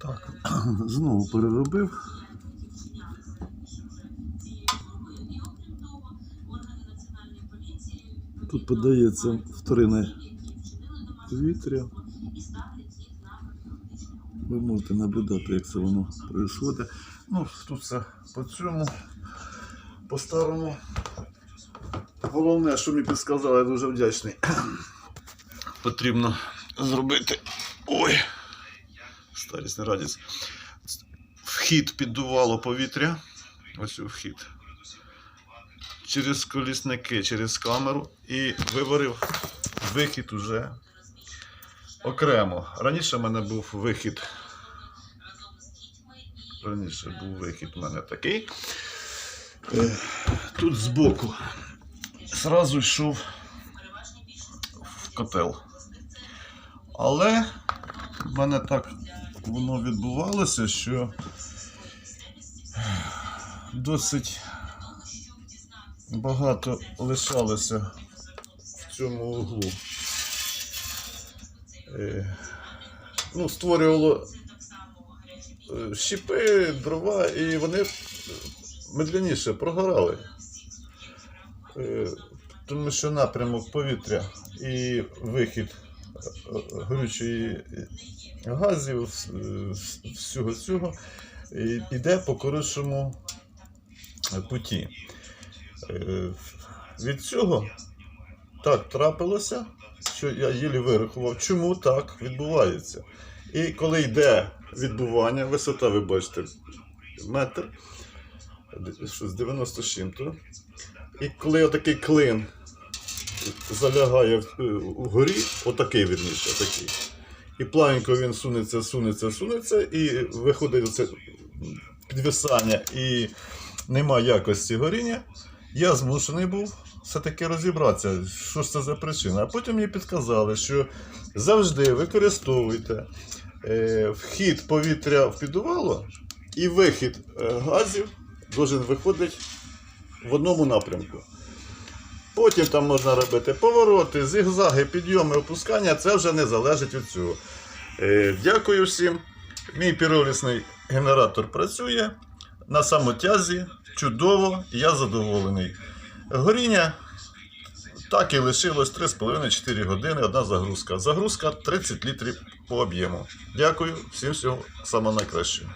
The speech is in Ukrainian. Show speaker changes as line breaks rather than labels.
Так, знову переробив. Тут подається вторинне повітря. Ви можете наблюдати, як це воно відбувається. Ну, тут все по цьому, по старому. Головне, що мені підсказали, я дуже вдячний. Потрібно зробити. Ой! Старість радість. Вхід піддувало повітря. Ось вхід. Через колісники, через камеру і виварив вихід уже окремо. Раніше в мене був вихід. Раніше був вихід у мене такий. Е, Тут збоку зразу йшов в котел. Але в мене так воно відбувалося, що досить багато лишалося в цьому углу. Е, Ну, створювало е, щіпи, дрова, і вони медленніше прогорали. Е, Тому що напрямок повітря і вихід горючої газів, вс- всього цього іде по коротшому е, путі. Е, Від цього так трапилося, що я їлі вирахував, чому так відбувається. І коли йде відбування, висота, ви бачите, метр, де- що 90 з чим-то. І коли отакий клин залягає в- е, вгорі, отакий вірніше, такий. І плавненько він сунеться, сунеться, сунеться, і виходить це підвисання, і нема якості горіння. Я змушений був все-таки розібратися, що ж це за причина. А потім мені підказали, що завжди використовуйте е, вхід повітря в підвало і вихід е, газів должен виходити в одному напрямку. Потім там можна робити повороти, зігзаги, підйоми, опускання. Це вже не залежить від цього. Е, дякую всім. Мій піролісний генератор працює на самотязі. Чудово, я задоволений. Горіння так і лишилось 3,5-4 години, одна загрузка. Загрузка 30 літрів по об'єму. Дякую, всім всього самого найкращого.